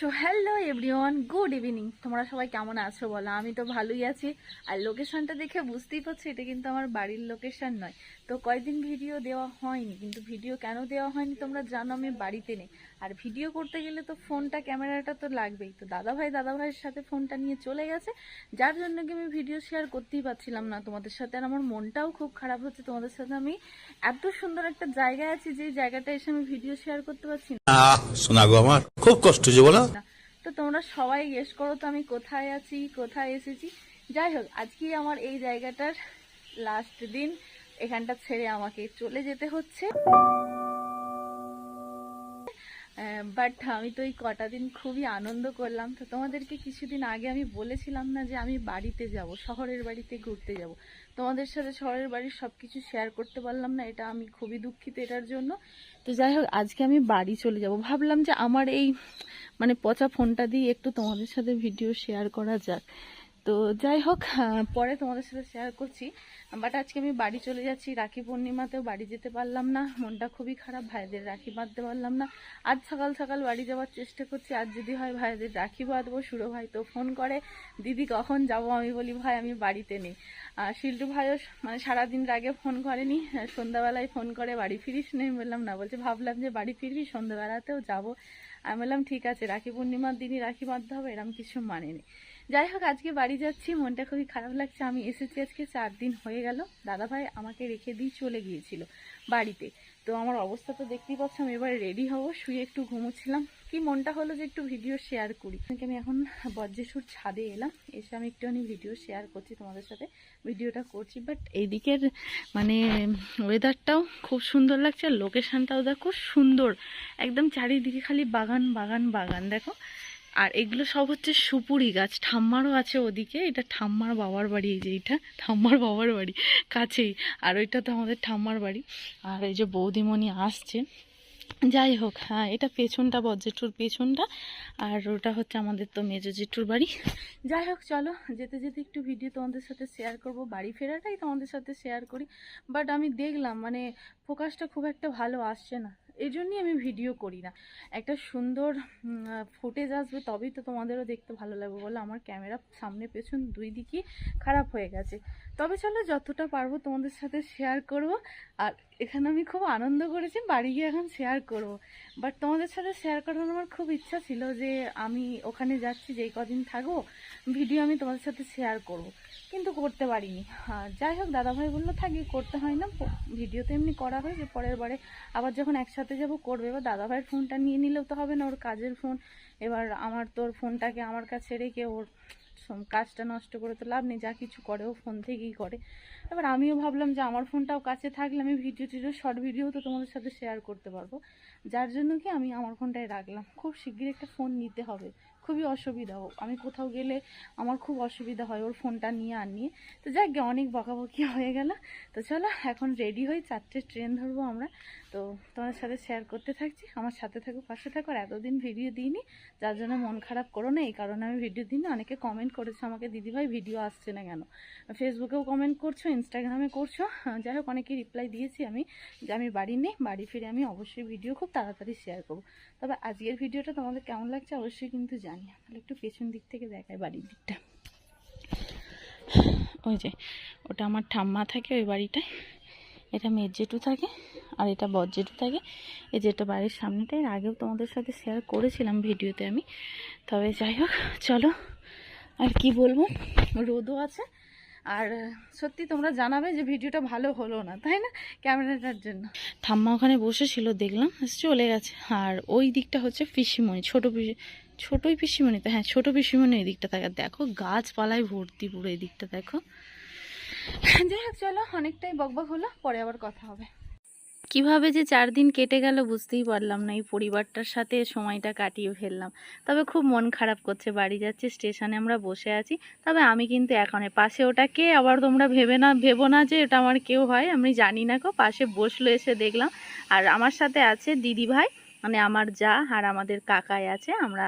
So hello everyone good evening তোমরা সবাই কেমন আছো বলো? আমি তো ভালোই আছি। আর লোকেশনটা দেখে বুঝতেই পারছ, এটা কিন্তু আমার বাড়ির লোকেশন নয়। তো কয়েকদিন ভিডিও দেওয়া হয়নি, কিন্তু ভিডিও কেন দেওয়া হয়নি তোমরা জানো, আমি বাড়িতে নেই। আর ভিডিও করতে গেলে তো ফোনটা, ক্যামেরাটা তো লাগবেই। তো দাদা ভাই দাদা ভাইয়ের সাথে ফোনটা নিয়ে চলে গেছে। যার জন্য কি আমি ভিডিও শেয়ার করতেই পারছিলাম না। তোমাদের সাথে আর আমার মনটাও খুব খারাপ হচ্ছে। তোমাদের সাথে আমি এত সুন্দর একটা জায়গায় আছি, যে জায়গাটা এসে আমি ভিডিও শেয়ার করতে পারছি না। আহ শোনা গো আমার। খুব কষ্ট যে বলো। তো তোমরা সবাই গেস করো তো আমি কোথায় আছি, কোথায় এসেছি। যাই হোক আজকে আমার এই জায়গাটার লাস্ট দিন। এখানটা ছেড়ে আমাকে চলে যেতে হচ্ছে। বাট আমি তো এই কটা দিন খুবই আনন্দ করলাম। তো তোমাদেরকে কিছুদিন আগে আমি বলেছিলাম না যে আমি বাড়িতে যাব, শহরের বাড়িতে ঘুরতে যাব। তোমাদের সাথে শহরের বাড়ির সব কিছু শেয়ার করতে পারলাম না, এটা আমি খুবই দুঃখিত এটার জন্য। তো যাই হোক, আজকে আমি বাড়ি চলে যাব। ভাবলাম যে আমার এই মানে পচা ফোনটা দিয়ে একটু তোমাদের সাথে ভিডিও শেয়ার করা যাক। তো যাই হোক পরে তোমাদের সাথে শেয়ার করছি। বাট আজকে আমি বাড়ি চলে যাচ্ছি, রাখি পূর্ণিমাতেও বাড়ি যেতে পারলাম না। মনটা খুবই খারাপ, ভাইদের রাখি বাঁধতে পারলাম না। আজ সকাল সকাল বাড়ি যাওয়ার চেষ্টা করছি। আজ যদি হয় ভাইদের রাখি বাঁধবো, সুরো ভাই তো ফোন করে, দিদি কখন যাব? আমি বলি, ভাই, আমি বাড়িতে নেই। আর শিল্টু ভাইও মানে সারাদিন আগে ফোন করেনি, সন্ধ্যাবেলায় ফোন করে, বাড়ি ফিরিস? নেই বললাম, না। বলছে, ভাবলাম যে বাড়ি ফিরবি, সন্ধ্যাবেলাতেও যাব। আমি বললাম, ঠিক আছে, রাখি পূর্ণিমার দিনই রাখি বাঁধতে হবে, এরম কিছু মানে নেই যাই হোক, আজকে বাড়ি যাচ্ছি, মনটা খুবই খারাপ লাগছে। আমি এসেছি আজকে, চার দিন হয়ে গেল। দাদাভাই আমাকে রেখে দিয়ে চলে গিয়েছিল বাড়িতে। তো আমার অবস্থা তো দেখতেই পাচ্ছ, আমি এবার রেডি হব, শুয়ে একটু ঘুমোচ্ছিলাম। কি মনটা হলো যে একটু ভিডিও শেয়ার করি? আমি এখন বজ্রেশ্বর ছাদে এলাম, এসে আমি একটুখানি ভিডিও শেয়ার করছি তোমাদের সাথে ভিডিওটা করছি। বাট এইদিকের মানে ওয়েদারটাও খুব সুন্দর লাগছে, আর লোকেশানটাও দেখো সুন্দর। একদম চারিদিকে খালি বাগান বাগান বাগান, দেখো। আর এগুলো সব হচ্ছে সুপুরি গাছ, ঠাম্মারও আছে ওদিকে, এটা ঠাম্মার বাবার বাড়ি, এই যে এটা, ঠাম্মার বাবার বাড়ি, কাছেই। আর ওইটা তো আমাদের ঠাম্মার বাড়ি। আর এই যে বৌদিমণি আসছে যাই হোক হ্যাঁ এটা পেছনটা বজ্রেটুর পেছনটা, আর ওটা হচ্ছে আমাদের তো মেজো জেঠুর বাড়ি। যাই হোক, চলো, যেতে যেতে একটু ভিডিও তোমাদের সাথে শেয়ার করব। বাড়ি ফেরাটাই তোমাদের সাথে শেয়ার করি। বাট আমি দেখলাম মানে ফোকাসটা খুব একটা ভালো আসছে না। এই জন্যই আমি ভিডিও করি না। একটা সুন্দর ফুটেজ আসবে তবেই তো তোমাদেরও দেখতে ভালো লাগবে। বলে, আমার ক্যামেরা সামনে, পেছন দুই দিকই খারাপ হয়ে গেছে। তবে চলো, যতটা পারব তোমাদের সাথে শেয়ার করব। আর এখানে আমি খুব আনন্দ করেছি, বাড়ি গিয়ে এখন শেয়ার করব। বাট তোমাদের সাথে শেয়ার করার আমার খুব ইচ্ছা ছিল যে, আমি ওখানে যাচ্ছি, যেই কদিন থাকব ভিডিও আমি তোমাদের সাথে শেয়ার করব। কিন্তু করতে পারিনি। আর যাই হোক, দাদাভাই বলল, থাকি করতে হয় না। ভিডিও তো এমনি করা হয় যে, পরের বারে আবার যখন একসাথে যাব, করবে। এবার দাদাভাইয়ের ফোনটা নিয়ে নিলেও তো হবে না, ওর কাজের ফোন এবার আমার তোর ফোনটাকে আমার কাছে রেখে ওর কাজটা নষ্ট করে তো লাভ নেই, যা কিছু করে ও ফোন থেকেই করে। এবার আমিও ভাবলাম যে আমার ফোনটাও কাছে থাকলে আমি ভিডিও টিডিও শর্ট ভিডিও তো তোমাদের সাথে শেয়ার করতে পারব। যার জন্য কি আমি আমার ফোনটাই রাখলাম। খুব শিগগির একটা ফোন নিতে হবে। খুবই অসুবিধা হোক। আমি কোথাও গেলে আমার খুব অসুবিধা হয় ওর ফোনটা নিয়ে আর নিয়ে। তো যাক অনেক বকাবকি হয়ে গেল। তো চলো, এখন রেডি হই চারটে ট্রেন ধরবো আমরা। তো তোমাদের সাথে শেয়ার করতে থাকছি। আমার সাথে থাকো, পাশে থাকো। আর এতদিন ভিডিও দিইনি, যার জন্য মন খারাপ করো না। এই কারণে আমি ভিডিও দিই না অনেকে কমেন্ট করেছে আমাকে, দিদিভাই ভিডিও আসছে না কেন? ফেসবুকেও কমেন্ট করছ ইনস্টাগ্রামে করছ। যাই হোক অনেকে রিপ্লাই দিয়েছি আমি যে আমি বাড়ি নেই, বাড়ি ফিরে আমি অবশ্যই ভিডিও খুব তাড়াতাড়ি শেয়ার করব। তবে আজকের ভিডিওটা তোমাদের কেমন লাগছে অবশ্যই কিন্তু জানি। তাহলে একটু পেছন দিক থেকে দেখায় বাড়ির দিকটা। ওই যে, ওটা আমার ঠাম্মা থাকে ওই বাড়িটায়। এটা মেয়ের জেঠু থাকে আর এটা বর জেঠু থাকে। এই যেটা বাড়ির সামনেটাই এর আগেও তোমাদের সাথে শেয়ার করেছিলাম ভিডিওতে আমি। তবে যাই হোক, চলো। আর কি বলব? রোদও আছে। আর সত্যি তোমরা জানাবে যে ভিডিওটা ভালো হলো না, তাই না? ক্যামেরাটার জন্য। ঠাম্মা ওখানে বসেছিল, দেখলাম চলে গেছে। আর ওই দিকটা হচ্ছে পিসিমণি, ছোটো পিসি, ছোটোই পিসিমণি তো হ্যাঁ ছোটো পিসিমণি এই দিকটা থাকে। দেখো, গাছপালায় ভর্তি পুরো এই দিকটা, দেখো। যাই হোক, চলো, অনেকটাই বকবক হলো, পরে আবার কথা হবে। কীভাবে যে চার দিন কেটে গেল বুঝতেই পারলাম না, এই পরিবারটার সাথে সময়টা কাটিয়ে ফেললাম। তবে খুব মন খারাপ করছে, বাড়ি যাচ্ছে, স্টেশনে আমরা বসে আছি। তবে আমি কিন্তু এখন, পাশে ওটাকে আবার তোমরা ভেবে না, ভেবো না যে এটা আমার কেউ হয়, আমি জানি না কো পাশে বসল এসে দেখলাম। আর আমার সাথে আছে দিদি ভাই মানে আমার যা, আর আমাদের কাকাই আছে, আমরা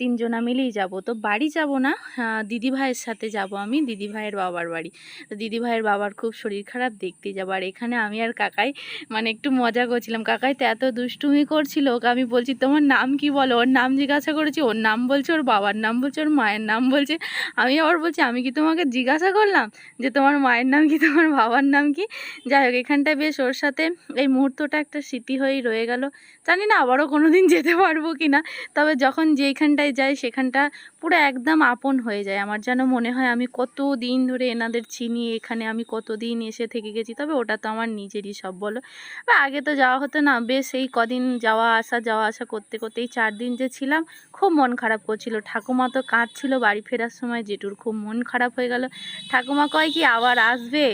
তিনজনা মিলেই যাব। তো বাড়ি যাব না আহ, দিদি ভাইয়ের সাথে যাব আমি দিদি ভাইয়ের বাবার বাড়ি। তো দিদি ভাইয়ের বাবার খুব শরীর খারাপ দেখতে যাব। আর এখানে আমি আর কাকাই মানে একটু মজা করছিলাম। কাকাই তো এত দুষ্টুমি করছিল ওকে আমি বলছি তোমার নাম কি বলো? ওর নাম জিজ্ঞাসা করেছি ওর নাম বলছে ওর বাবার নাম বলছে ওর মায়ের নাম বলছে। আমি আবার বলছি আমি কি তোমাকে জিজ্ঞাসা করলাম যে তোমার মায়ের নাম কি তোমার বাবার নাম কি? যাই হোক এখানটায় বেশ ওর সাথে এই মুহূর্তটা একটা স্মৃতি হয়েই রয়ে গেল। জানি না আবারও কোনো দিন যেতে পারব কি না তবে যখন যেইখানটায় যাই সেখানটা পুরো একদম আপন হয়ে যায়। আমার যেন মনে হয় আমি কত দিন ধরে এনাদের চিনি, এখানে আমি কত দিন এসে থেকে গেছি, তবে ওটা তো আমার নিজেরই সব, বলো? বা আগে তো যাওয়া হতো না, বেশ এই কদিন যাওয়া আসা যাওয়া আসা করতে করতে এই চার দিন যে ছিলাম, খুব মন খারাপ করছিল। ঠাকুমা তো কাঁদছিল বাড়ি ফেরার সময়, জেঠুর খুব মন খারাপ হয়ে গেল। ঠাকুমা কয় কি, আবার আসবে?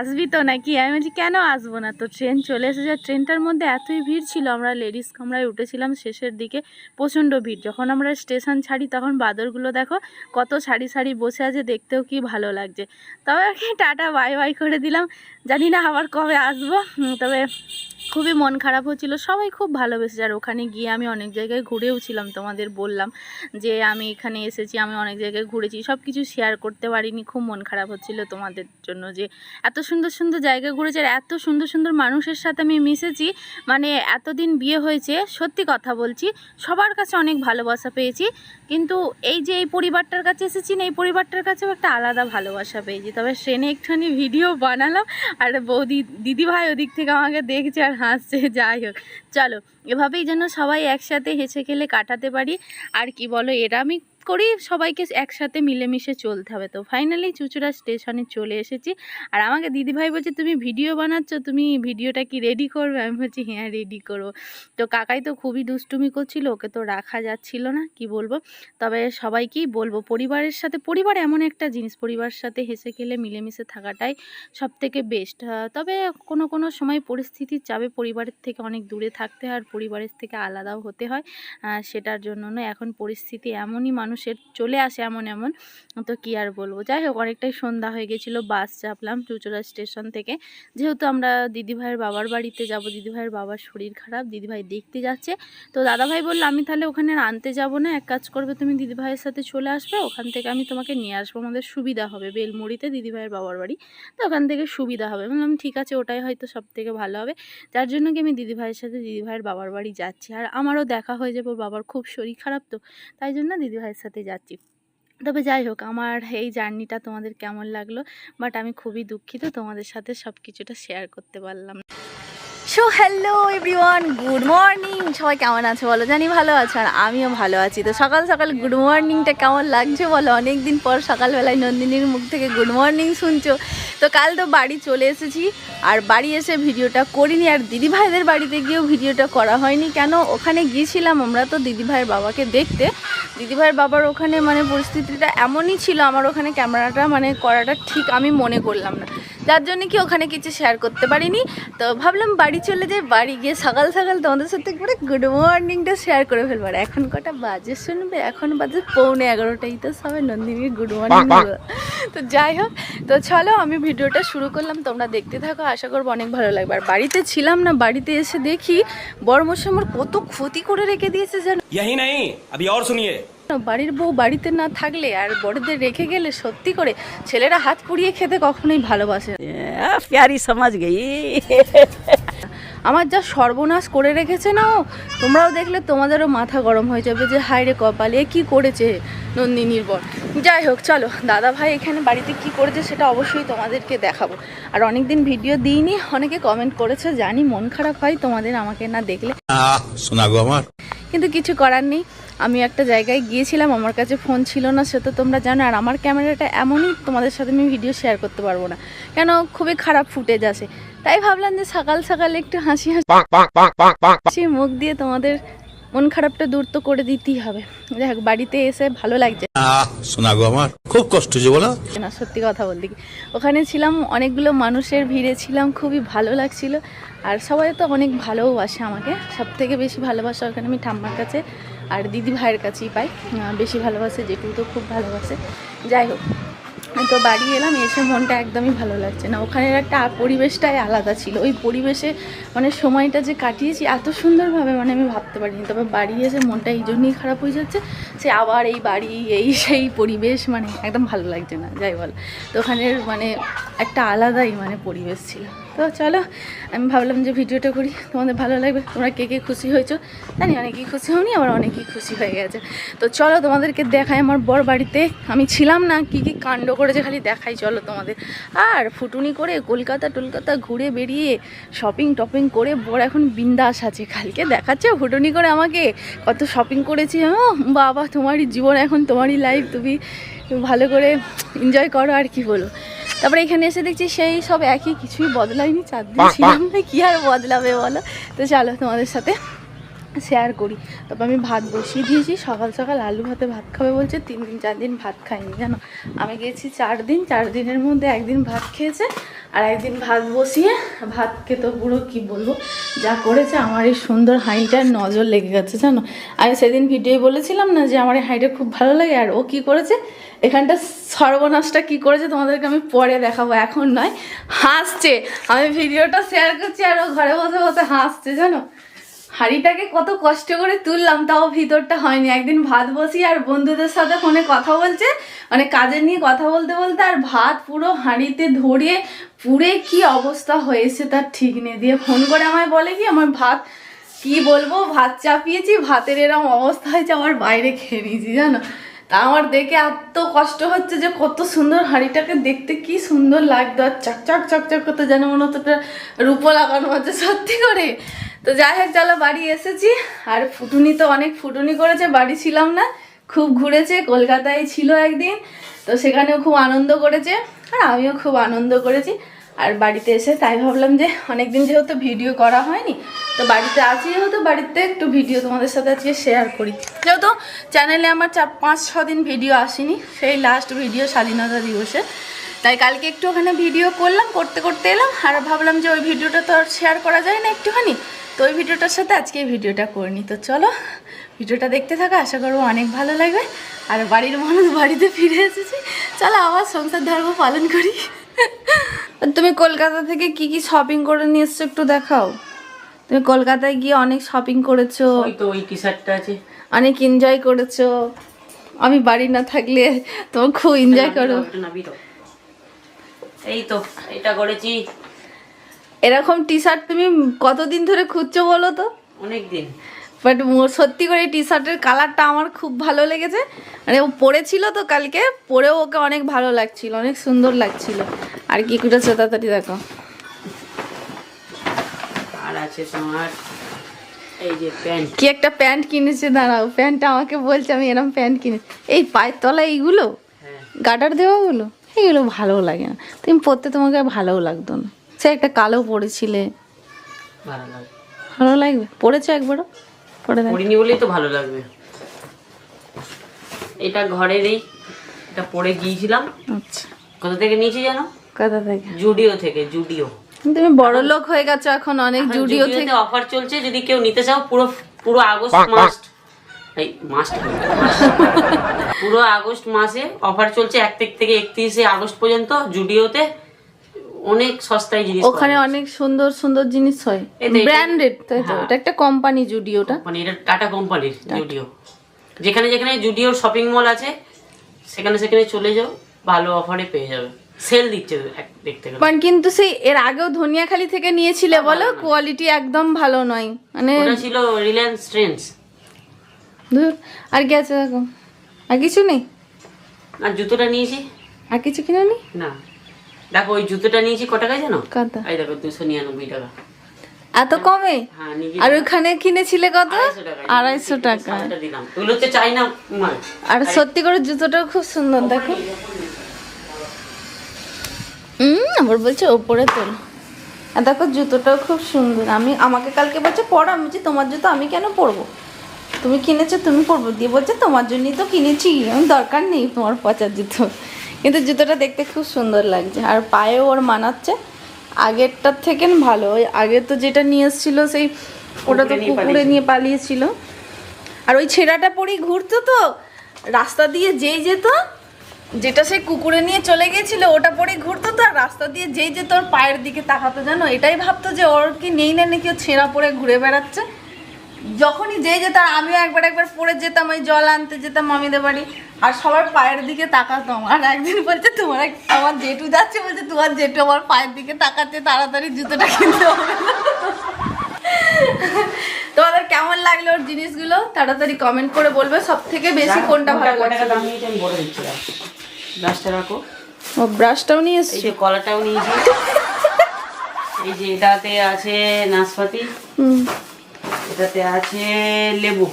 আসবি তো নাকি? আমি বলছি, কেন আসব না? তো ট্রেন চলে এসেছে। ট্রেনটার মধ্যে এতই ভিড় ছিল, আমরা লেডিস কামরায় উঠেছিলাম শেষের দিকে, প্রচণ্ড ভিড়। যখন আমরা স্টেশন ছাড়ি, তখন বাদরগুলো দেখো কত সারি সারি বসে আছে, দেখতেও কি ভালো লাগছে। তবে আর কি টাটা, বাই বাই করে দিলাম। জানি না আবার কবে আসব। তবে খুবই মন খারাপ হচ্ছিল। সবাই খুব ভালোবেসেছে। আর ওখানে গিয়ে আমি অনেক জায়গায় ঘুরেও ছিলাম, তোমাদের বললাম যে আমি এখানে এসেছি, আমি অনেক জায়গায় ঘুরেছি। সব কিছু শেয়ার করতে পারিনি। খুব মন খারাপ হচ্ছিল তোমাদের জন্য যে এত সুন্দর সুন্দর জায়গা ঘুরেছি। আর এত সুন্দর সুন্দর মানুষের সাথে আমি মিশেছি। মানে এতদিন বিয়ে হয়েছে, সত্যি কথা বলছি, সবার কাছে অনেক ভালোবাসা পেয়েছি। কিন্তু এই যে এই পরিবারটার কাছে এসেছি না, এই পরিবারটার কাছেও একটা আলাদা ভালোবাসা পেয়েছি। তবে ট্রেনে একটুখানি ভিডিও বানালাম, আর বৌদি দিদি ভাই ওদিক থেকে আমাকে দেখছে আর হাসছে, যাই হোক। চলো এভাবেই যেন সবাই একসাথে হেসে খেলে কাটাতে পারি। আর কি বলো এরা আমি করি সবাইকে একসাথে মিলেমিশে চলতে হবে তো। ফাইনালি চুচুড়া স্টেশনে চলে এসেছি। আর আমাকে দিদিভাই বলছে, তুমি ভিডিও বানাচ্ছ, তুমি ভিডিওটা কি রেডি করবে? আমি বলছি হ্যাঁ রেডি করব। তো কাকাই তো খুবই দুষ্টুমি করছিল, ওকে তো রাখা যাচ্ছিল না, কি বলব? তবে সবাইকেই বলব, পরিবারের সাথে, পরিবার এমন একটা জিনিস, পরিবারের সাথে হেসে খেলে মিলেমিশে থাকাটাই সব থেকে বেস্ট তবে কোনো কোনো সময় পরিস্থিতির চাপে পরিবারের থেকে অনেক দূরে থাকতে আর পরিবারের থেকে আলাদাও হতে হয় সেটার জন্য নয়। এখন পরিস্থিতি এমনই মানুষের চলে আসে এমন এমন, তো কি আর বলব? যাই হোক, অনেকটাই সন্ধ্যা হয়ে গেছিল, বাস চাপলাম চুচুড়া স্টেশন থেকে। যেহেতু আমরা দিদিভাইয়ের বাবার বাড়িতে যাব, দিদিভাইয়ের বাবার শরীর খারাপ, দিদিভাই দেখতে যাচ্ছে, তো দাদাভাই বলল, আমি তাহলে ওখানে আনতে যাব না, এক কাজ করবে, তুমি দিদিভাইয়ের সাথে চলে আসবে, ওখান থেকে আমি তোমাকে নিয়ে আসব, আমাদের সুবিধা হবে। বেলমুড়িতে দিদিভাইয়ের বাবার বাড়ি, তো ওখান থেকে সুবিধা হবে। বললাম, ঠিক আছে, ওটাই হয়তো সব থেকে ভালো হবে। যার জন্য কি আমি দিদিভাইয়ের সাথে, দিদিভাইয়ের বাবার বাড়ি যাচ্ছি। আর আমারও দেখা হয়ে যাবে, বাবার খুব শরীর খারাপ তো, তাই জন্য দিদিভাইয়ের সাথে যাচ্ছি। তবে যাই হোক, আমার এই জার্নিটা তোমাদের কেমন লাগল, বাট আমি খুবই দুঃখিত তোমাদের সাথে সব কিছুটা শেয়ার করতে পারলাম so hello everyone, good morning. সবাই কেমন আছো বলো? জানি ভালো আছো আর আমিও ভালো আছি। তো সকাল সকাল গুড মর্নিংটা কেমন লাগছে বলো? অনেক দিন পর সকালবেলায় নন্দিনীর মুখ থেকে গুড মর্নিং শুনছো। তো কাল তো বাড়ি চলে এসেছি আর বাড়ি এসে ভিডিওটা করিনি আর দিদিভাইদের বাড়িতে গিয়েও ভিডিওটা করা হয়নি। কেন? ওখানে গিয়েছিলাম আমরা তো দিদিভাইয়ের বাবাকে দেখতে। দিদিভাইয়ের বাবার ওখানে মানে পরিস্থিতিটা এমনই ছিল, আমার ওখানে ক্যামেরাটা মানে করাটা ঠিক আমি মনে করলাম না। যার জন্য কি ওখানে কিছু শেয়ার করতে পারিনি তো ভাবলাম বাড়ি চলে যাই বাড়ি গিয়ে সকাল সকাল তোমাদের সাথে করে গুড মর্নিংটা শেয়ার করে ফেলবো আর এখন কটা বাজে শুনবে এখন বাজে পৌনে এগারোটাই তো সবাই নন্দিনীর গুড মর্নিং তো যাই হোক তো চলো আমি ভিডিওটা শুরু করলাম তোমরা দেখতে থাকো আশা করবো অনেক ভালো লাগবে আর বাড়িতে ছিলাম না বাড়িতে এসে দেখি বড়মশাই আমার কত ক্ষতি করে রেখে দিয়েছে যেন यही नहीं अभी और सुनिए না, বাড়ির বউ বাড়িতে না থাকলে আর বড়দের রেখে গেলে সত্যি করে ছেলেরা হাত পুড়িয়ে খেতে কখনোই ভালোবাসে প্যারি সমাজ গেই। আমার যা সর্বনাশ করে রেখেছে না ও তোমরাও দেখলে তোমাদেরও মাথা গরম হয়ে যাবে যে হায় রে কপালে এ কি করেছে নন্দিনীর বর? যাই হোক চলো দাদা ভাই এখানে বাড়িতে কি করেছে সেটা অবশ্যই তোমাদেরকে দেখাবো। আর অনেক দিন ভিডিও দিইনি অনেকে কমেন্ট করেছে জানি মন খারাপ হয় তোমাদের আমাকে না দেখলে। আমার। কিন্তু কিছু করার নেই আমি একটা জায়গায় গিয়েছিলাম আমার কাছে ফোন ছিল না সে তো তোমরা জানো আর আমার ক্যামেরাটা এমনই তোমাদের সাথে আমি ভিডিও শেয়ার করতে পারব না। কেন? খুবই খারাপ ফুটেজ আছে। তাই ভাবলাম যে সকাল সকাল একটু হাসি হাসি মুখ দিয়ে তোমাদের মন খারাপটা দূর তো করে দিতেই হবে। দেখ বাড়িতে এসে ভালো লাগছে। শোনা গো আমার খুব কষ্ট যে বলো। না সত্যি কথা বলতে কি ওখানে ছিলাম অনেকগুলো মানুষের ভিড়ে ছিলাম খুবই ভালো লাগছিল। আর সবাই তো অনেক ভালোবাসে আমাকে সব থেকে বেশি ভালোবাসা ওখানে আমি ঠাম্মার কাছে আর দিদি ভাইয়ের কাছেই পাই। বেশি ভালোবাসে জেঠু তো খুব ভালোবাসে। যাই হোক তো বাড়ি এলাম, এসে মনটা একদমই ভালো লাগছে না। ওখানের একটা পরিবেশটাই আলাদা ছিল। ওই পরিবেশে মানে সময়টা যে কাটিয়েছি, এত সুন্দরভাবে মানে আমি ভাবতে পারিনি। তবে বাড়ি এসে মনটা এই জন্যই খারাপ হয়ে যাচ্ছে সে আবার এই বাড়ি, এই সেই পরিবেশ মানে একদম ভালো লাগছে না, যাই বল। তো ওখানের মানে একটা আলাদাই মানে পরিবেশ ছিল। তো চলো, আমি ভাবলাম যে ভিডিওটা করি। তোমাদের ভালো লাগবে? তোমরা কে কে খুশি হয়েছো? জানি, অনেকেই খুশি হওনি, আবার অনেকেই খুশি হয়ে গেছে। তো চলো, তোমাদেরকে দেখাই আমার বর বাড়িতে। আমি ছিলাম না, কি কি কাণ্ড করেছে খালি দেখাই, চলো তোমাদের। আর ফুটুনি করে কলকাতা টলকাতা ঘুরে বেরিয়ে শপিং টপিং করে বর এখন বিন্দাস আছে। কালকে দেখাচ্ছে ফুটুনি করে আমাকে। কত শপিং করেছি, ও বাবা, তোমারই জীবন এখন, তোমারই লাইফ তুমি ভালো করে এনজয় করো, আর কি বলো তারপরে এখানে এসে দেখছি সেই সব একই কিছুই বদলায়নি চার দিন ছিলাম না কি আর বদলাবে বলো? তো চলো তোমাদের সাথে শেয়ার করি। তারপর আমি ভাত বসিয়ে দিয়েছি সকাল সকাল আলু ভাতে ভাত খাবে বলছে তিন দিন চার দিন ভাত খাইনি জানো? আমি গেছি চার দিন চার দিনের মধ্যে একদিন ভাত খেয়েছে আর একদিন ভাত বসিয়ে ভাতকে তো পুরো কি বলব? যা করেছে আমার এই সুন্দর হাঁড়িটার নজর লেগে গেছে জানো? আমি সেদিন ভিডিও বলেছিলাম না যে আমার এই হাঁড়িটা খুব ভালো লাগে আর ও কি করেছে? এখানটা সর্বনাশটা কি করেছে তোমাদেরকে আমি পরে দেখাবো, এখন নয়। হাসছে। আমি ভিডিওটা শেয়ার করছি আর ও ঘরে বসে বসে হাসছে, জানো? হাঁড়িটাকে কত কষ্ট করে তুললাম, তাও ভিতরটা হয়নি। একদিন ভাত বসি আর বন্ধুদের সাথে ফোনে কথা বলছে মানে কাজের নিয়ে কথা বলতে বলতে আর ভাত পুরো হাঁড়িতে ধরিয়ে পুড়ে কি অবস্থা হয়েছে তার ঠিক নেই। দিয়ে ফোন করে আমায় বলে কি, আমার ভাত, কি বলব? ভাত চাপিয়েছি, ভাতের এরম অবস্থা হয়েছে আমার বাইরে খেয়ে নিয়েছি, জানো? আমার দেখে এত কষ্ট হচ্ছে যে কত সুন্দর হাঁড়িটাকে দেখতে কি সুন্দর লাগতো, আর চকচক চকচক করতে যেন মনে হতো রূপো লাগানো হচ্ছে সত্যি করে। তো যাই হোক, চলো বাড়ি এসেছি। আর ফুটুনি তো অনেক ফুটুনি করেছে, বাড়ি ছিলাম না, খুব ঘুরেছে, কলকাতায় ছিল একদিন, তো সেখানেও খুব আনন্দ করেছে। আর আমিও খুব আনন্দ করেছি। আর বাড়িতে এসে তাই ভাবলাম যে অনেকদিন যেহেতু ভিডিও করা হয়নি, তো বাড়িতে আছি যেহেতু, বাড়িতে একটু ভিডিও তোমাদের সাথে আজকে শেয়ার করি। যেহেতু চ্যানেলে আমার চার, পাঁচ, ছ দিন ভিডিও আসেনি, সেই লাস্ট ভিডিও স্বাধীনতা দিবসে। তাই কালকে একটু ওখানে ভিডিও করলাম, করতে করতে এলাম, আর ভাবলাম যে ওই ভিডিওটা তো আর শেয়ার করা যায় না একটুখানি, তো ওই ভিডিওটার সাথে আজকে এই ভিডিওটা করে নিই। তো চলো, ভিডিওটা দেখতে থাকো, আশা করব অনেক ভালো লাগবে। আর বাড়ির মানুষ বাড়িতে ফিরে এসেছি। চলো আবার সংসার ধর্ম পালন করি। তুমি কলকাতা থেকে কি কি শপিং করে নিয়ে এসছো একটু দেখাও। তুমি কলকাতায় গিয়ে অনেক শপিং করেছ। ওই তো ওই টি শার্টটা আছে। অনেক এনজয় করেছ। আমি বাড়ি না থাকলে তোমার খুব এনজয় করো। এই তো এটা করেছি। এরকম টি শার্ট তুমি কতদিন ধরে খুঁজছো বলো তো? অনেক দিন বাট সত্যি করে টি শার্টের কালারটা আমার খুব ভালো লেগেছে। মানে ও পরেছিল তো কালকে পরেও ওকে অনেক ভালো লাগছিল অনেক সুন্দর লাগছিল। আর কি করেছে তাড়াতাড়ি দেখো। আর আছে তোমার এই যে প্যান্ট। কি একটা প্যান্ট কিনেছে দাঁড়াও প্যান্টটা আমাকে বলছে আমি এরকম প্যান্ট কিনেছি এই পায়ের তলায় এইগুলো? হ্যাঁ। গাটার দেওয়াগুলো? এইগুলো ভালো লাগে না। তুমি পরতে তোমাকে ভালোও লাগতো না। সে একটা কালো পরেছিলে। ভালো লাগবে? পরেছো একবারও? পরে পরিনি বলেই তো ভালো লাগবে। এটা ঘরের এই এটা পরে গিয়েছিলাম। আচ্ছা। কোথা থেকে নিয়েছি জানো? কথা থেকে? জুডিও থেকে জুডিও। তুমি বড় লোক হয়ে গেছো এখন অনেক জুডিও থেকে অফার চলছে যদি কেউ নিতে চাও পুরো পুরো আগস্ট মাস এই মাসটা পুরো আগস্ট মাসে অফার চলছে এক তারিখ থেকে একত্রিশে আগস্ট পর্যন্ত জুডিওতে। অনেক সস্তায় জিনিস ওখানে অনেক সুন্দর সুন্দর জিনিস হয়। ব্র্যান্ডেড তাই তো? হ্যাঁ। এটা একটা কোম্পানি জুডিওটা মানে এটা টাটা কোম্পানির জুডিও যেখানে যেখানে জুডিওর শপিং মল আছে সেখানে সেখানে চলে যাও ভালো অফারে পেয়ে যাবে। সেল দিচ্ছে দেখতে গেলে। মানে কিন্তু সেই এর আগেও ধনিয়াখালি থেকে নিয়েছিলে বলো? কোয়ালিটি একদম ভালো নয়। মানে ওটা ছিল রিলায়েন্স ট্রেন্ডস ধুর, আর কি আছে দেখো? আর কিছু নেই? আর জুতোটা নিয়েছি। আর কিছু কিনে নি না। দেখো ওই জুতোটা নিয়েছি ক টাকায় জানো? এই দেখো দুশো নিরানব্বই টাকা। এত কমে? হ্যাঁ আর ওখানে কিনেছিলে কত? আড়াইশো টাকা টাকা। আর সত্যি করে জুতোটাও খুব সুন্দর দেখো। হুম আবার বলছে ওপরে তোল। আর দেখো জুতোটাও খুব সুন্দর। আমি আমাকে কালকে বলছে পর আমি বলছি তোমার জুতো আমি কেন পরবো? তুমি কিনেছো তুমি পরবো। দিয়ে বলছে তোমার জন্যই তো কিনেছি। আমি দরকার নেই তোমার পচার জুতো। কিন্তু জুতোটা দেখতে খুব সুন্দর লাগছে। আর পায়েও ওর মানাচ্ছে। আগেরটার থেকে ভালো। ওই আগে তো যেটা নিয়ে এসেছিল সেই ওটা তো কুকুরে নিয়ে পালিয়েছিল। আর ওই ছেঁড়াটা পরেই ঘুরতো তো? রাস্তা দিয়ে যেই যেত যেটা সে কুকুরে নিয়ে চলে গিয়েছিল ওটা পরে ঘুরতো তো? আর রাস্তা দিয়ে যেই যেত ওর পায়ের দিকে তাকাতো। জানো? এটাই ভাবতো যে ওর কি নেই না নাকি ও ছেঁড়া পরে ঘুরে বেড়াচ্ছে? যখনই যেই যেতাম আমিও একবার একবার পড়ে যেতাম ওই জল আনতে যেতাম মামিদের বাড়ি। আর সবার পায়ের দিকে তাকাতাম। আর একদিন বলছে তোমার আমার জেঠু যাচ্ছে। বলছে তোমার জেঠু আমার পায়ের দিকে তাকাচ্ছে তাড়াতাড়ি জুতোটা কিনতে হবে। তোমাদের কেমন লাগল ওর জিনিসগুলো? তাড়াতাড়ি কমেন্ট করে বলবে সব থেকে বেশি কোনটা ভালো লাগছে। দাও। ব্রাশটা রাখো। ও ব্রাশটাও নিয়ে এই যে কলাটাও নিয়েছি। এই যে এটাতে আছে নাশপাতি। হুম। এটাতে আছে লেবু।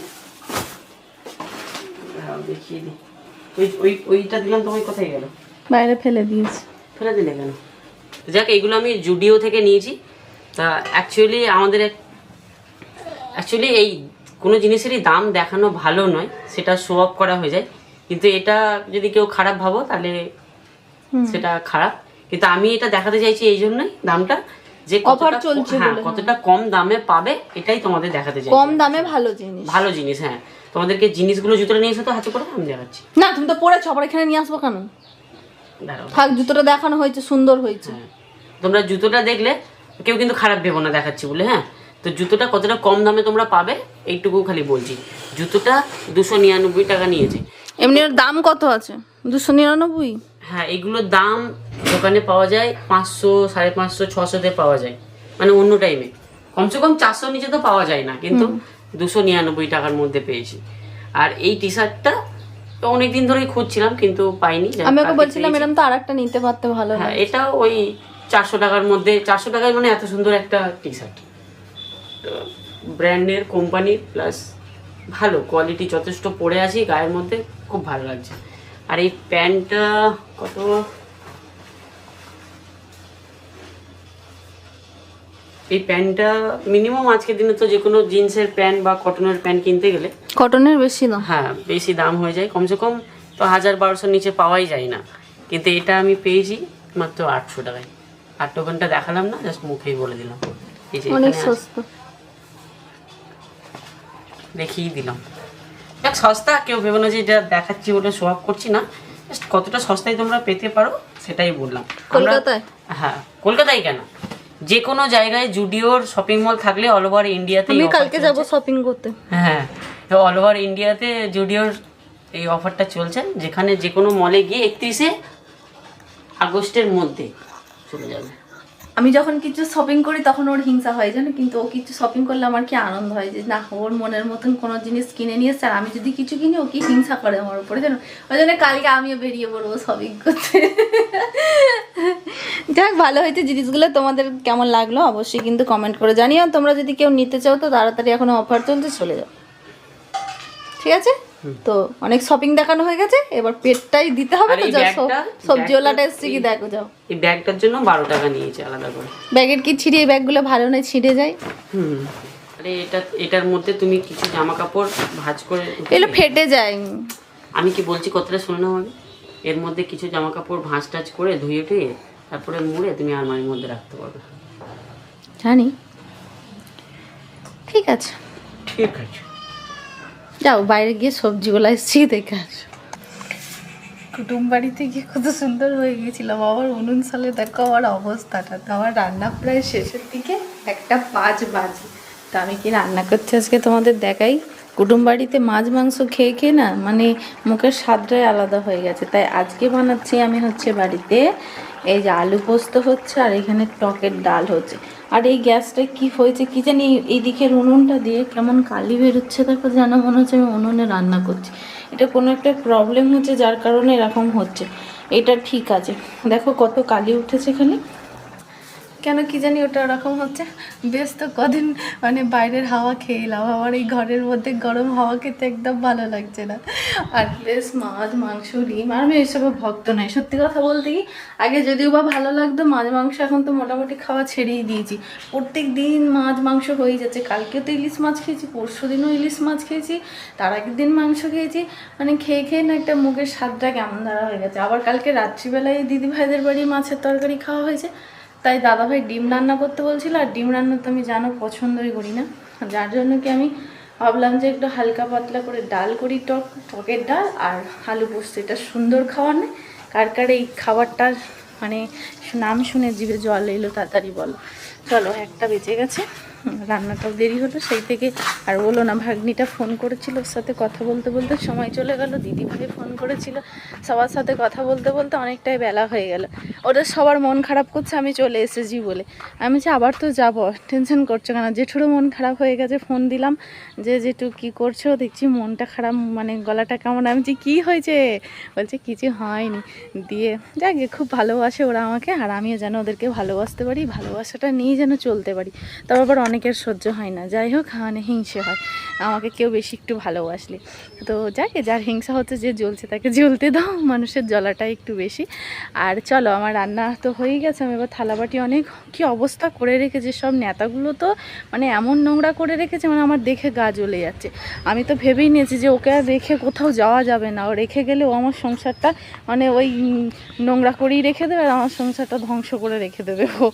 দেখিয়ে দিই। ওই ওই ওইটা দিলাম তোমায় কোথায় গেল। বাইরে ফেলে দিয়েছি। ফেলে দিলে কেন? যাক এইগুলো আমি জুডিও থেকে নিয়েছি। তা অ্যাকচুয়ালি আমাদের অ্যাকচুয়ালি এই কোনো জিনিসেরই দাম দেখানো ভালো নয় সেটা শো অফ করা হয়ে যায়। কিন্তু এটা যদি কেউ খারাপ ভাবো তাহলে সেটা খারাপ। কিন্তু আমি এটা দেখাতে চাইছি এই জন্যই দামটা। যে কতটা চলছে হ্যাঁ কতটা কম দামে পাবে এটাই তোমাদের দেখাতে চাই কম দামে ভালো জিনিস। ভালো জিনিস হ্যাঁ। তোমাদেরকে জিনিসগুলো জুতোটা নিয়ে এসে তো হাতে করে আমি দেখাচ্ছি। না তুমি তো পড়েছো আবার এখানে নিয়ে আসব কেন? থাক জুতোটা দেখানো হয়েছে সুন্দর হয়েছে। হ্যাঁ। তোমরা জুতোটা দেখলে কেউ কিন্তু খারাপ ভেবো না দেখাচ্ছি বলে হ্যাঁ। তো জুতোটা কতটা কম দামে তোমরা পাবে এইটুকু খালি বলছি। জুতোটা দুশো নিরানব্বই টাকা নিয়েছে। এমনি দাম কত আছে? দুশো নিরানব্বই? হ্যাঁ এগুলোর দাম দোকানে পাওয়া যায় পাঁচশো সাড়ে পাঁচশো ছশোতে পাওয়া যায়। মানে অন্য টাইমে কমসে কম চারশো নিচে তো পাওয়া যায় না কিন্তু দুশো নিরানব্বই টাকার মধ্যে পেয়েছি। আর এই টি শার্টটা তো অনেকদিন ধরেই খুঁজছিলাম কিন্তু পাইনি। আমি ওকে বলছিলাম। এরকম তো আর একটা নিতে পারতে ভালো হ্যাঁ এটা ওই চারশো টাকার মধ্যে চারশো টাকায় মানে এত সুন্দর একটা টি শার্ট ব্র্যান্ডের কোম্পানি প্লাস ভালো কোয়ালিটি যথেষ্ট পরে আছি গায়ের মধ্যে খুব ভালো লাগছে। আর এই প্যান্টটা কত? এই প্যান্টটা মিনিমাম আজকের দিনে তো যে কোনো জিন্সের প্যান্ট বা কটনের প্যান্ট কিনতে গেলে কটনের বেশি দাম? হ্যাঁ বেশি দাম হয়ে যায়। কমসে কম তো হাজার বারোশোর নিচে পাওয়াই যায় না। কিন্তু এটা আমি পেয়েছি মাত্র আটশো টাকায়। আর টোকেনটা দেখালাম না জাস্ট মুখেই বলে দিলাম। এই যে দেখিয়ে দিলাম। দেখ সস্তা কেউ ভেবে না যে এটা দেখাচ্ছি বলে শো করছি না। জাস্ট কতটা সস্তায় তোমরা পেতে পারো সেটাই বললাম। কলকাতায়? হ্যাঁ কলকাতায় কেন? যে কোনো জায়গায় জুডিওর শপিং মল থাকলে অল ওভার ইন্ডিয়াতে আমি কালকে যাব শপিং করতে। হ্যাঁ অল ওভার ইন্ডিয়াতে জুডিওর এই অফারটা চলছে যেখানে যে কোনো মলে গিয়ে একত্রিশে আগস্টের মধ্যে চলে যাবে। আমি যখন কিছু শপিং করি, তখন ওর হিংসা হয় জানো? কিন্তু ও কিছু শপিং করলে আমার কি আনন্দ হয় যে, না, ওর মনের মতন কোনো জিনিস কিনে নিয়ে এসছে আর আমি যদি কিছু কিনি, ও কি হিংসা করে আমার উপরে জানো? ওই জন্য কালকে আমিও বেরিয়ে পড়ব শপিং করতে। যাক, ভালো হয়েছে জিনিসগুলো। তোমাদের কেমন লাগল? অবশ্যই কিন্তু কমেন্ট করে জানিও। তোমরা যদি কেউ নিতে চাও, তো তাড়াতাড়ি এখনও অফার চলছে, চলে যাও। ঠিক আছে? তো অনেক শপিং দেখানো হয়ে গেছে এবার পেটটাই দিতে হবে তো ব্যাগটা- সবজিওয়ালাটা এসছে কি দেখো যাও। এই ব্যাগটার জন্য বারো টাকা নিয়েছে আলাদা করে। ব্যাগের কি ছিঁড়ে এই ব্যাগগুলো ভালো নয় ছিঁড়ে যায়। হুম। আরে এটা এটার মধ্যে তুমি কিছু জামা কাপড় ভাঁজ করে এগুলো ফেটে যায়। আমি কি বলছি কতটা শুনে নাও আগে। এর মধ্যে কিছু জামা কাপড় ভাঁজ টাজ করে ধুয়ে টুয়ে তারপরে মুড়ে তুমি আলমারির মধ্যে রাখতে পারবে। জানি। ঠিক আছে। ঠিক আছে। যাও, বাইরে গিয়ে সবজিগুলো এসছি, দেখে আসো। কুটুম বাড়িতে গিয়ে কত সুন্দর হয়ে গেছিলাম আবার উনুন সালে দেখো আমার অবস্থাটা। তো আমার রান্না প্রায় শেষের দিকে একটা পাঁচ বাজে। তো আমি কি রান্না করছি আজকে তোমাদের দেখাই? কুটুম বাড়িতে মাছ, মাংস খেয়ে খেয়ে না মানে মুখের স্বাদটাই আলাদা হয়ে গেছে। তাই আজকে বানাচ্ছি আমি হচ্ছে বাড়িতে এই যে আলু পোস্ত হচ্ছে আর এখানে টকের ডাল হচ্ছে। আর এই গ্যাসটা কি হয়েছে কি জানি এই দিকের উনুনটা দিয়ে কেমন কালি বেরোচ্ছে দেখো যেন মনে হচ্ছে আমি উনুনে রান্না করছি। এটা কোনো একটা প্রবলেম হচ্ছে যার কারণে এরকম হচ্ছে। এটা ঠিক আছে। দেখো কত কালি উঠেছে এখানে। কেন কি জানি ওটা ওরকম হচ্ছে। বেশ তো কদিন মানে বাইরের হাওয়া খেয়ে এলাম আমার এই ঘরের মধ্যে গরম হাওয়া খেতে একদম ভালো লাগছে না। আর বেশ মাছ, মাংস, ডিম, আর আমি এইসবের ভক্ত নাই। সত্যি কথা বলতে কি, আগে যদিও বা ভালো লাগতো, মাছ, মাংস এখন তো মোটামুটি খাওয়া ছেড়েই দিয়েছি। প্রত্যেক দিন মাছ, মাংস হয়ে যাচ্ছে। কালকে তো ইলিশ মাছ খেয়েছি, পরশু দিনও ইলিশ মাছ খেয়েছি, তার আগের দিন মাংস খেয়েছি। মানে খেয়ে খেয়ে না একটা মুখের স্বাদটা কেমন ধরা হয়ে গেছে। আবার কালকে রাত্রিবেলায় দিদি ভাইদের বাড়ি মাছের তরকারি খাওয়া হয়েছে। তাই দাদাভাই ডিম রান্না করতে বলছিল, আর ডিম রান্না তো আমি জানো পছন্দই করি না। যার জন্য কি আমি ভাবলাম যে একটু হালকা পাতলা করে ডাল করি টক, টকের ডাল আর আলু পোস্ত। এটা সুন্দর খাওয়ার নেই কার কার এই খাবারটার মানে নাম শুনে জিভে জল এলো তাড়াতাড়ি বলো। চলো, একটা বেঁচে গেছে। রান্নাটাও দেরি হলো, সেই থেকে আর বলো না। ভাগ্নিটা ফোন করেছিল ওর সাথে কথা বলতে বলতে, সময় চলে গেল দিদি ভাই ফোন করেছিল। সবার সাথে কথা বলতে বলতে অনেকটাই বেলা হয়ে গেল। ওদের সবার মন খারাপ করছে, আমি চলে এসেছি বলে। আমি যে আবার তো যাব টেনশন করছ কেন? জেঠুরও মন খারাপ হয়ে গেছে ফোন দিলাম। যে জেঠু কী করছ? দেখছি মনটা খারাপ মানে গলাটা কেমন? আমি যে কী হয়েছে? বলছে, কিছু হয়নি। দিয়ে যাকে খুব ভালোবাসে ওরা আমাকে, আর আমিও যেন ওদেরকে ভালোবাসতে পারি, ভালোবাসাটা নিয়ে যেন চলতে পারি। তারপর অনেকের সহ্য হয় না। যাই হোক মানে হিংসে হয়। আমাকে কেউ বেশি একটু ভালোবাসলে। তো যাকে যার হিংসা হচ্ছে যে জ্বলছে তাকে জ্বলতে দাও, মানুষের জ্বলাটা একটু বেশি। আর চলো, আমার রান্না তো হয়েই গেছে, আমি এবার থালাবাটি অনেক কি অবস্থা করে রেখেছে সব নেতাগুলো তো মানে এমন নোংরা করে রেখেছে মানে আমার দেখে গা জ্বলে যাচ্ছে। আমি তো ভেবেই নিয়েছি যে ওকে আর রেখে কোথাও যাওয়া যাবে না। ও রেখে গেলে ও আমার সংসারটা মানে ওই নোংরা করেই রেখে দেবে, আর আমার সংসারটা ধ্বংস করে রেখে দেবে ও।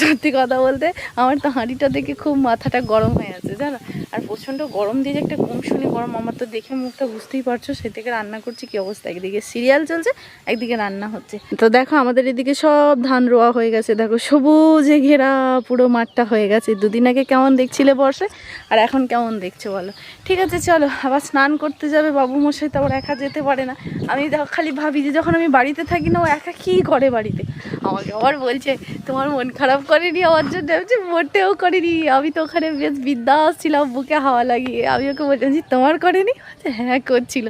সত্যি কথা বলতে, আমার তো হাঁড়িটা দেখে খুব মাথাটা গরম হয়ে আছে, জানো? আর প্রচণ্ড গরম দিয়ে যে একটা গুমশুনি গরম, আমার তো দেখে মুখটা বুঝতেই পারছ সে থেকে রান্না করছি, কি অবস্থা? একদিকে সিরিয়াল চলছে, একদিকে রান্না হচ্ছে। তো দেখো, আমাদের এদিকে সব ধান রোয়া হয়ে গেছে, দেখো, সবুজে ঘেরা পুরো মাঠটা হয়ে গেছে। দুদিন আগে কেমন দেখছিলে বর্ষে আর এখন কেমন দেখছ বলো? ঠিক আছে, চলো, আবার স্নান করতে যাবে বাবু মশাই, তো আবার একা যেতে পারে না। আমি খালি ভাবি যে যখন আমি বাড়িতে থাকি না, ও একা কী করে বাড়িতে? আমাকে আবার বলছে, তোমার মন খারাপ করেনি, আমার জন্য মোটেও করেনি আমি তো ওখানে বেশ বিদ্যাস ছিলাম, বুকে হাওয়া লাগিয়ে। আমি ওকে বললাম যে তোমার করেনি? হ্যাঁ করছিল।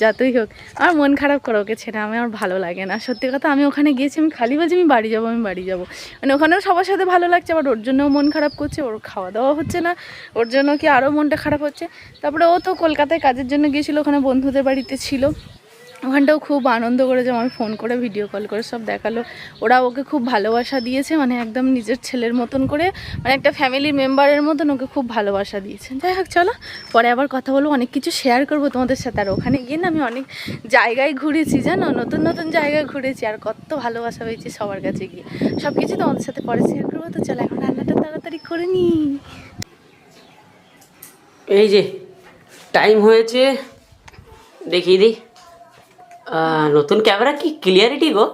যতই হোক। আমার মন খারাপ করে ওকে ছেড়ে, আমি আমার ভালো লাগে না। সত্যি কথা, আমি ওখানে গিয়েছি, আমি খালি বলছি, আমি বাড়ি যাব, আমি বাড়ি যাব। মানে ওখানেও সবার সাথে ভালো লাগছে, আবার ওর জন্যও মন খারাপ করছে, ওর খাওয়া দাওয়া হচ্ছে না, ওর জন্য কি আরও মনটা খারাপ হচ্ছে। তারপরে ও তো কলকাতায় কাজের জন্য গিয়েছিল, ওখানে বন্ধুদের বাড়িতে ছিল। ওখানটাও খুব আনন্দ করেছে আমি ফোন করে ভিডিও কল করে সব দেখাল। ওরা ওকে খুব ভালোবাসা দিয়েছে মানে একদম নিজের ছেলের মতন করে মানে একটা ফ্যামিলি মেম্বারের মতন ওকে খুব ভালোবাসা দিয়েছে। যাই হোক, চলো, পরে আবার কথা বলব, অনেক কিছু শেয়ার করব তোমাদের সাথে। আর ওখানে গিয়ে না আমি অনেক জায়গায় ঘুরেছি, জানো? নতুন নতুন জায়গায় ঘুরেছি, আর কত ভালোবাসা পেয়েছি সবার কাছে গিয়ে। সব কিছু তোমাদের সাথে পরে শেয়ার করব, তো চলো এখন রান্নাটা তাড়াতাড়ি করে নিই। এই যে টাইম হয়েছে, দেখিয়ে দিই। নতুন ক্যামেরা কি ক্লিয়ারিটি গো?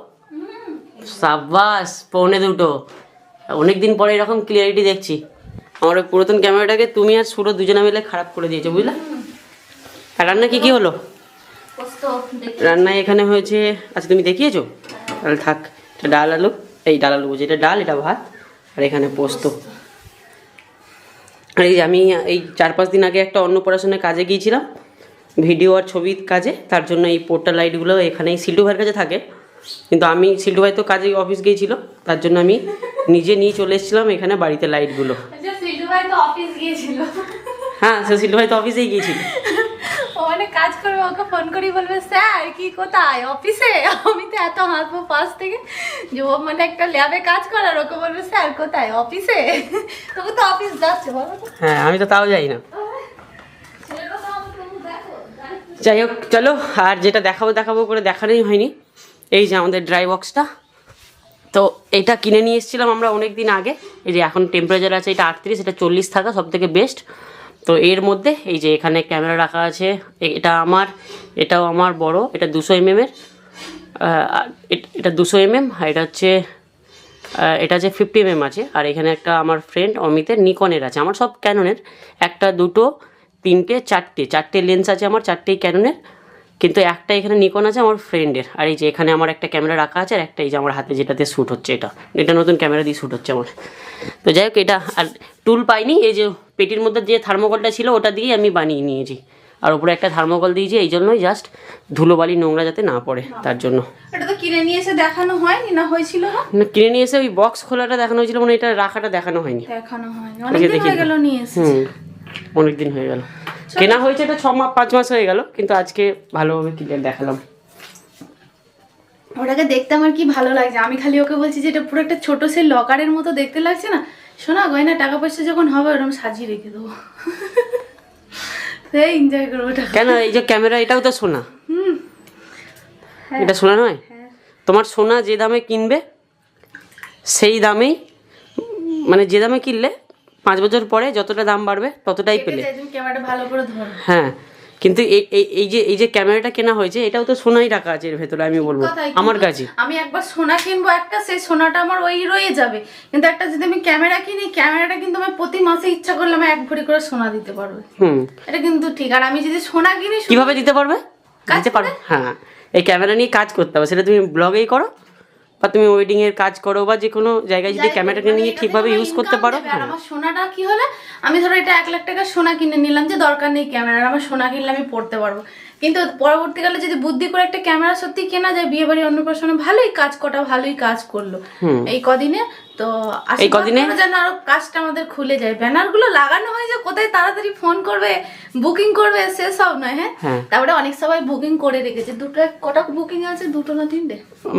সাব্বাস পৌনে দুটো। অনেক দিন পরে এরকম ক্লিয়ারিটি দেখছি। আমার ওই পুরাতন ক্যামেরাটাকে তুমি আর সুরো দুজনে মিলে খারাপ করে দিয়েছ বুঝলে? আর রান্না কি কি হলো? রান্নায় এখানে হয়েছে আচ্ছা তুমি দেখিয়েছো? তাহলে থাক এটা ডাল আলু এই ডাল আলু বলছি এটা ডাল এটা ভাত আর এখানে পোস্ত। আর এই আমি এই চার পাঁচ দিন আগে একটা অন্নপ্রাশনের কাজে গিয়েছিলাম ভিডিও আর ছবির কাজে তার জন্য এই পোর্টাল লাইটগুলো এখানেই সিল্টু ভাইয়ের কাছে থাকে। কিন্তু আমি সিল্টু ভাই তো কাজে অফিস গিয়েছিল তার জন্য আমি নিজে নিয়ে চলে এসেছিলাম এখানে বাড়িতে লাইটগুলো গিয়েছিল। হ্যাঁ সে সিল্টু ভাই তো অফিসেই গিয়েছিল। মানে কাজ করবে ওকে ফোন করি বলবে স্যার কি কোথায়? অফিসে আমি তো এত হাসবো পাশ থেকে। যে ও মানে একটা ল্যাবে কাজ করার ওকে বলবে স্যার কোথায়? অফিসে তবু তো অফিস যাচ্ছে বলো হ্যাঁ আমি তো তাও যাই না ছেলেটা তো আমাকে তবু দেখো যাই হোক, চলো, আর যেটা দেখাবো দেখাবো করে দেখানোই হয়নি। এই যে আমাদের ড্রাই বক্সটা তো এটা কিনে নিয়ে এসেছিলাম আমরা অনেক দিন আগে। এই যে এখন টেম্পারেচার আছে, এটা আটত্রিশ, এটা চল্লিশ থাকা সব থেকে বেস্ট তো এর মধ্যে এই যে এখানে ক্যামেরা রাখা আছে, এটা আমার, এটাও আমার বড়, এটা দুশো এম এর। এটা দুশো এম এম এটা হচ্ছে এটা যে ফিফটি এম আছে। আর এখানে একটা আমার ফ্রেন্ড অমিতের নিকনের আছে। আমার সব ক্যাননের একটা, দুটো তিনটে চারটে। চারটে লেন্স আছে আমার চারটেই ক্যাননের কিন্তু একটা এখানে নিকন আছে আমার ফ্রেন্ডের আর এই যে এখানে আমার একটা ক্যামেরা রাখা আছে আর একটা এই যে আমার হাতে যেটাতে শ্যুট হচ্ছে এটা। এটা নতুন ক্যামেরা দিয়ে শ্যুট হচ্ছে আমার। তো যাই হোক এটা আর টুল পাইনি এই যে পেটির মধ্যে যে থার্মোকলটা ছিল ওটা দিয়েই আমি বানিয়ে নিয়েছি। আর উপরে একটা থার্মোকল দিয়েছি এই জন্যই জাস্ট ধুলোবালি নোংরা যাতে না পড়ে তার জন্য। এটা তো কিনে নিয়ে এসে দেখানো হয়নি না হয়েছিল? না না, কিনে নিয়ে এসে ওই বক্স খোলাটা দেখানো হয়েছিল মানে এটা রাখাটা দেখানো হয়নি। দেখানো হয়নি। অনেকদিন হয়ে গেল নিয়ে অনেক দিন হয়ে গেল। কেনা হয়েছে এটা ছ মাস পাঁচ মাস হয়ে গেল কিন্তু আজকে ভালোভাবে ক্লিয়ার দেখালাম। ওটাকে দেখতে আমার কি ভালো লাগছে? আমি খালি ওকে বলছি যে এটা পুরো একটা ছোট সে লকারের মতো দেখতে লাগছে না? শোনা গয়না টাকা পয়সা যখন হবে ওরকম সাজিয়ে রেখে দেবো। সেই এনজয় করব কেন এই যে ক্যামেরা এটাও তো সোনা। এটা সোনা নয়? তোমার সোনা যে দামে কিনবে সেই দামেই মানে যে দামে কিনলে পাঁচ বছর পরে যতটা দাম বাড়বে ততটাই পেলে। হ্যাঁ কিন্তু এই যে এই যে ক্যামেরাটা কেনা হয়েছে এটাও তো সোনাই রাখা আছে এর ভেতরে আমি বলব আমার কাছে। আমি একবার সোনা কিনবো একটা সেই সোনাটা আমার ওই রয়ে যাবে। কিন্তু একটা যদি আমি ক্যামেরা কিনি ক্যামেরাটা কিন্তু আমি প্রতি মাসে ইচ্ছা করলে আমি এক ভরি করে সোনা দিতে পারবে। হুম। এটা কিন্তু ঠিক। আর আমি যদি সোনা কিনি কীভাবে দিতে পারবে? কাজ পারবে হ্যাঁ। এই ক্যামেরা নিয়ে কাজ করতে হবে সেটা তুমি ব্লগেই করো বা তুমি ওয়েডিং এর কাজ করো বা যে কোনো জায়গায় যদি ক্যামেরাটা ক্যামেরাটাকে মানে নিয়ে ঠিকভাবে ইউজ করতে পারো। হ্যাঁ। আমার সোনাটা কি হলে? আমি ধরো এটা এক লাখ টাকা সোনা কিনে নিলাম যে দরকার নেই ক্যামেরার আমার সোনা কিনলে আমি পড়তে পারব। কিন্তু পরবর্তীকালে যদি বুদ্ধি করে একটা ক্যামেরা সত্যি কেনা যায় বিয়ে বাড়ি অন্নপ্রাশনে ভালোই কাজ কটা ভালোই কাজ করল। এই কদিনে তো এই কদিনে? যেন আরও কাজটা আমাদের খুলে যায়। ব্যানারগুলো লাগানো হয় যে কোথায় তাড়াতাড়ি ফোন করবে বুকিং করবে সেসব নয় হ্যাঁ? হ্যাঁ। তারপরে অনেক সবাই বুকিং করে রেখেছে। দুটো কটা বুকিং আছে? দুটো না তিনটে?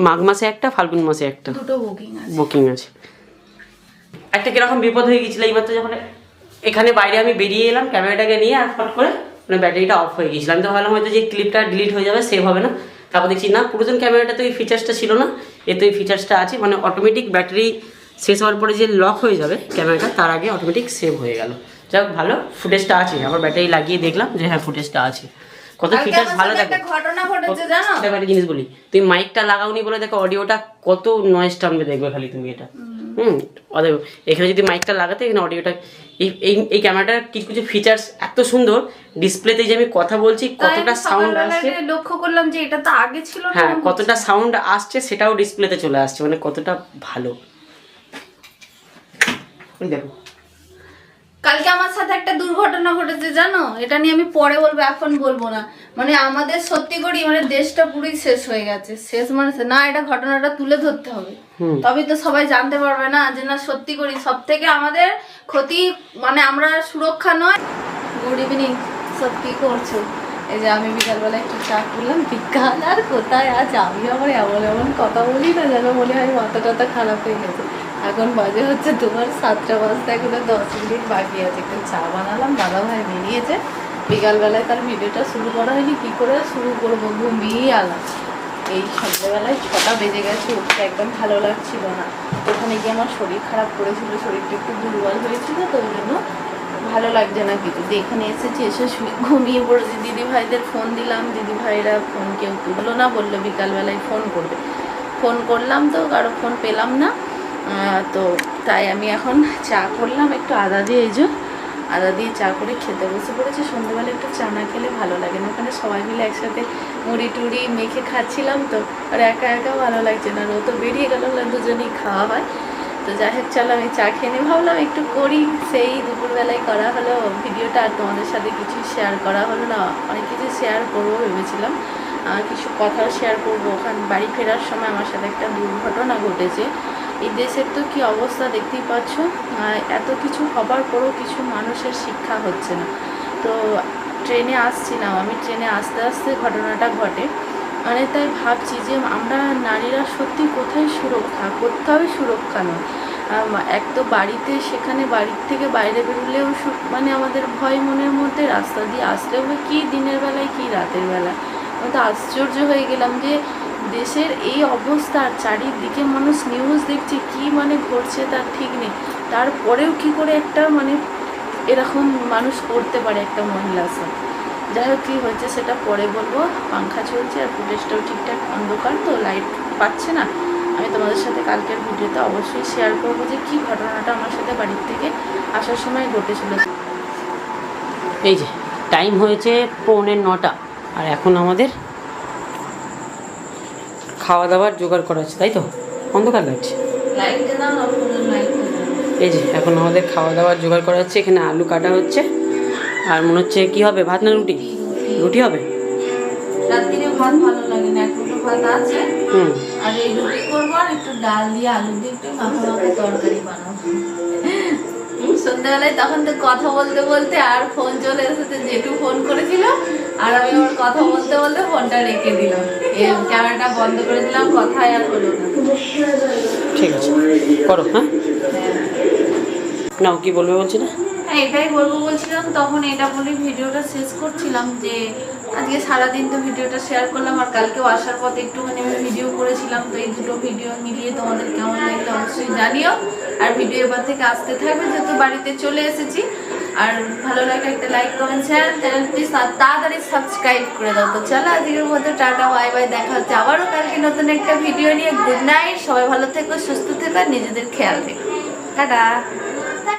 মাঘ মাসে একটা ফাল্গুন মাসে একটা। দুটো বুকিং আছে। বুকিং আছে। একটা কীরকম বিপদ হয়ে গেছিল এইবার তো যখন এখানে বাইরে আমি বেরিয়ে এলাম ক্যামেরাটাকে নিয়ে আর ফট করে মানে ব্যাটারিটা অফ হয়ে গিয়েছিল। আমি তো ভাবলাম হয়তো যে ক্লিপটা ডিলিট হয়ে যাবে সেভ হবে না। তারপর দেখছি, না, পুরাতন ক্যামেরাটা তো এই ফিচার্সটা ছিল না। এতে এই ফিচার্সটা আছে। মানে অটোমেটিক ব্যাটারি শেষ হওয়ার পরে যে লক হয়ে যাবে ক্যামেরাটা তার আগে অটোমেটিক সেভ হয়ে গেল। যাক, ভালো ফুটেজটা আছে। আবার ব্যাটারি লাগিয়ে দেখলাম যে হ্যাঁ ফুটেজটা আছে। কত ফিচার্স ভালো দেখো। ঘটনা ঘটেছে জানো? দেখো একটা জিনিস বলি। তুমি মাইকটা লাগাওনি বলে দেখো অডিওটা কত নয়েজ টানবে দেখবে খালি তুমি এটা। হুম। অতএব এখানে যদি মাইকটা লাগাতে এখানে অডিওটা এই এই এই ক্যামেরাটার কিছু কিছু ফিচার্স এত সুন্দর ডিসপ্লেতে যে আমি কথা বলছি কতটা সাউন্ড আসছে। লক্ষ্য করলাম যে এটা তো আগে ছিল হ্যাঁ কতটা সাউন্ড আসছে সেটাও ডিসপ্লেতে চলে আসছে মানে কতটা ভালো। ওই দেখো। কালকে আমার সাথে একটা দুর্ঘটনা ঘটেছে জানো? এটা নিয়ে আমি পরে বলব এখন বলব না। মানে আমাদের সত্যি করি মানে দেশটা পুরোই শেষ হয়ে গেছে। শেষ মানে না এটা ঘটনাটা তুলে ধরতে হবে। তবেই তো সবাই জানতে পারবে না যে না সত্যি করি সব থেকে আমাদের ক্ষতি মানে আমরা সুরক্ষা নয়। গুড ইভিনিং সত্যি করছ? এই যে আমি বিকালবেলা একটু চা করলাম বিকাল আর কোথায়? আজ আমি আমার এমন এমন কথা বলি না যেন মনে হয় মাথা টাথা খারাপ হয়ে গেছে। এখন বাজে হচ্ছে তোমার সাতটা বাজতে এখনও দশ মিনিট বাকি আছে। একটু চা বানালাম, দাদা ভাই বেরিয়েছে। বিকালবেলায় তার ভিডিওটা শুরু করা হয়নি, কি করে শুরু করব? ঘুমিয়ে আলাম। এই সন্ধ্যেবেলায় ছটা বেজে গেছে, উঠতে একদম ভালো লাগছিল না। ওখানে গিয়ে আমার শরীর খারাপ করেছিল, শরীরটা একটু দুর্বল হয়েছিল, তো ওই জন্য ভালো লাগছে না কিছু। এখানে এসেছি, এসে ঘুমিয়ে পড়েছি। দিদি ভাইদের ফোন দিলাম, দিদি ভাইরা ফোন কেউ তুললো না, বলল বিকালবেলায় ফোন করবে। ফোন করলাম তো, কারও ফোন পেলাম না। তো তাই আমি এখন চা করলাম একটু আদা দিয়ে, এই আদা দিয়ে চা করে খেতে বসে পড়েছি। সন্ধ্যেবেলা একটু চা না খেলে ভালো লাগে না। ওখানে সবাই মিলে একসাথে মুড়ি টুড়ি মেখে খাচ্ছিলাম তো, আর একা একা ভালো লাগছে না। ও তো বেরিয়ে গেল দুজনেই খাওয়া হয়। তো যাই হোক, চলো আমি চা খেয়ে নিই। ভাবলাম একটু করি, সেই দুপুরবেলায় করা হলো ভিডিওটা, আর তোমাদের সাথে কিছু শেয়ার করা হলো না। অনেক কিছু শেয়ার করব ভেবেছিলাম। কিছু কথাও শেয়ার করব। ওখান বাড়ি ফেরার সময় আমার সাথে একটা দুর্ঘটনা ঘটেছে। এই দেশের তো কি অবস্থা দেখতেই পাচ্ছ এত কিছু হবার পরেও কিছু মানুষের শিক্ষা হচ্ছে না। তো ট্রেনে আসছিলাম, আমি ট্রেনে আস্তে আস্তে ঘটনাটা ঘটে। মানে তাই ভাবছি যে আমরা নারীরা সত্যি কোথায় সুরক্ষা, কোথাও সুরক্ষা নয়। এক তো বাড়িতে, সেখানে বাড়ির থেকে বাইরে বেরোলেও মানে আমাদের ভয় মনের মধ্যে রাস্তা দিয়ে আসলেও বা কি দিনের বেলায়, কি রাতের বেলা আমি তো আশ্চর্য হয়ে গেলাম যে দেশের এই অবস্থা চারিদিকে মানুষ নিউজ দেখছে, কি মানে ঘটছে তার ঠিক নেই। তারপরেও কি করে একটা মানে এরকম মানুষ করতে পারে একটা মহিলা সাথে যাই হোক, কী হয়েছে সেটা পরে বলব। পাংখা চলছে আর ফুটেজটাও ঠিকঠাক অন্ধকার, তো লাইট পাচ্ছে না। আমি তোমাদের সাথে কালকের ভিডিওতে অবশ্যই শেয়ার করব যে কী ঘটনাটা আমার সাথে বাড়ির থেকে আসার সময় ঘটেছিল। এই যে টাইম হয়েছে পৌনে নটা। আর এখন আমাদের খাওয়া দাওয়ার জোগাড় করা আছে তাই তো? অন্ধকার লাগছে। এই যে এখন আমাদের খাওয়া দাওয়ার জোগাড় করা হচ্ছে এখানে আলু কাটা হচ্ছে। আর মনে হচ্ছে কি হবে ভাত না রুটি? রুটি হবে? রাত্রিরে ভাত ভালো লাগে না এক ভাত আছে। হুম। আর এই রুটি করব আর একটু ডাল দিয়ে আলু দিয়ে একটু মাখা মাখা তরকারি বানাবো। সন্ধ্যাবেলায় তখন তো কথা বলতে বলতে আর ফোন চলে এসেছে জেঠু ফোন করেছিল। আর আমি ওর কথা বলতে বলতে ফোনটা রেখে দিলাম। এই ক্যামেরাটা বন্ধ করে দিলাম কথাই আর হলো না। ঠিক আছে করো হ্যাঁ? নাও কি বলবে বলছি না হ্যাঁ এটাই বলব বলছিলাম তখন এটা বলে ভিডিওটা শেষ করছিলাম যে আজকে সারাদিন তো ভিডিওটা শেয়ার করলাম আর কালকেও আসার পথে একটুখানি আমি ভিডিও করেছিলাম তো এই দুটো ভিডিও মিলিয়ে তোমাদের কেমন লাগল অবশ্যই জানিও। আর ভিডিও এবার থেকে আসতে থাকবে যেহেতু বাড়িতে চলে এসেছি আর ভালো লাগে একটা like comment share channel please তাড়াতাড়ি সাবস্ক্রাইব করে দাও। তো চলো, আজকের মতো টাটা বাই বাই দেখা হচ্ছে আবারও কালকে নতুন একটা ভিডিও নিয়ে। গুড নাইট সবাই ভালো থেকো, সুস্থ থেকো নিজেদের খেয়াল রেখো। টাটা।